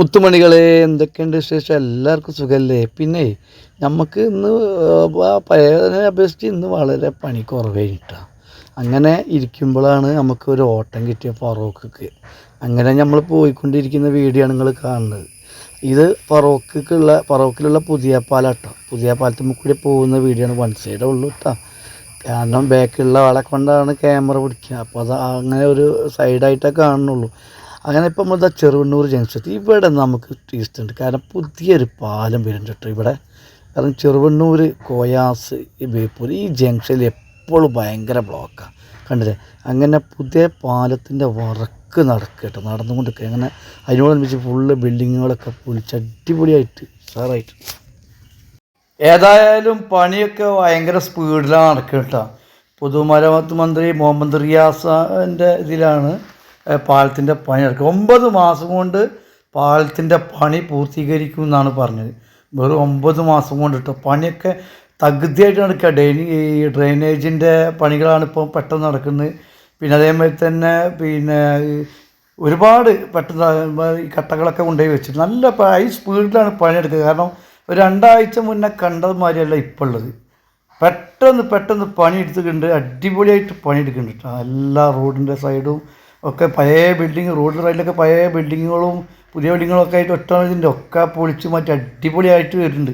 മുത്തുമണികളെ എന്തൊക്കെയുണ്ട് വിശേഷം? എല്ലാവർക്കും സുഖമല്ലേ പിന്നെ നമുക്ക് ഇന്ന് പഴയതിനെ അപേക്ഷിച്ച് ഇന്ന് വളരെ പണി കുറവേ കിട്ടുക അങ്ങനെ ഇരിക്കുമ്പോഴാണ് നമുക്ക് ഒരു ഓട്ടം കിട്ടിയ ഫറോക്ക് അങ്ങനെ നമ്മൾ പോയിക്കൊണ്ടിരിക്കുന്ന വീഡിയോ ആണ് നിങ്ങൾ കാണുന്നത്. ഇത് ഫറോക്കുള്ള ഫറോക്കിലുള്ള പുതിയ പാലാട്ടോ പുതിയ പാലത്തിൽ കൂടി പോകുന്ന വീഡിയോ ആണ് വൺ സൈഡേ ഉള്ളൂ കേട്ടോ കാരണം ബാക്കിലുള്ള ആളെ കൊണ്ടാണ് ക്യാമറ പിടിക്കുക അപ്പോൾ അത് അങ്ങനെ ഒരു സൈഡായിട്ടേ കാണുന്നുള്ളൂ. അങ്ങനെ ഇപ്പം നമ്മൾ ചെറുവണ്ണൂർ ജംഗ്ഷൻ ഇവിടെ നമുക്ക് ടേസ്റ്റ് ഉണ്ട്. കാരണം പുതിയൊരു പാലം വരുന്നുണ്ട് കേട്ടോ ഇവിടെ. കാരണം ചെറുവണ്ണൂർ കോയാസ് ബേപ്പൂർ ഈ ജംഗ്ഷനിൽ എപ്പോഴും ഭയങ്കര ബ്ലോക്കാണ് കണ്ടില്ലേ? അങ്ങനെ പുതിയ പാലത്തിന്റെ വറക്ക് നടക്കുക കേട്ടോ. നടന്നുകൊണ്ടിരിക്കുക അങ്ങനെ അതിനോടനുബന്ധിച്ച് ഫുള്ള് ബിൽഡിങ്ങുകളൊക്കെ പൊളിച്ച് അടിപൊളിയായിട്ട് സാറായിട്ട് ഏതായാലും പണിയൊക്കെ ഭയങ്കര സ്പീഡിലാണ് നടക്കുക കേട്ടോ. പൊതുമരാമത്ത് മന്ത്രി മുഹമ്മദ് റിയാസിന്റെ ഇതിലാണ്. പാലത്തിന്റെ പണി നടക്കുക ഒമ്പത് മാസം കൊണ്ട് പാലത്തിന്റെ പണി പൂർത്തീകരിക്കും എന്നാണ് പറഞ്ഞത്. വെറും ഒമ്പത് മാസം കൊണ്ട് കേട്ടോ പണിയൊക്കെ തകൃതിയായിട്ട് നടക്കുക ഡ്രെയിനി ഈ ഡ്രെയിനേജിന്റെ പണികളാണ് ഇപ്പോൾ പെട്ടെന്ന് നടക്കുന്നത്. പിന്നെ അതേമാതിരി തന്നെ പിന്നെ ഒരുപാട് പെട്ടെന്ന് ഈ കട്ടകളൊക്കെ കൊണ്ടുപോയി വെച്ചിട്ട് നല്ല ഹൈ സ്പീഡിലാണ് പണിയെടുക്കുക. കാരണം ഒരു രണ്ടാഴ്ച മുന്നേ കണ്ടത് മാതിരിയല്ല ഇപ്പോൾ ഉള്ളത്. പെട്ടെന്ന് പെട്ടെന്ന് പണിയെടുത്തിട്ടുണ്ട് അടിപൊളിയായിട്ട് പണിയെടുക്കുന്നുണ്ട് എല്ലാ റോഡിന്റെ സൈഡും ഒക്കെ പഴയ ബിൽഡിങ് റോഡ് സൈഡിലൊക്കെ പഴയ ബിൽഡിങ്ങുകളും പുതിയ ബിൽഡിങ്ങുകളൊക്കെ ആയിട്ട് ഒറ്റ ഇതിന്റെ ഒക്കെ പൊളിച്ച് മാറ്റി അടിപൊളിയായിട്ട് വരുന്നുണ്ട്.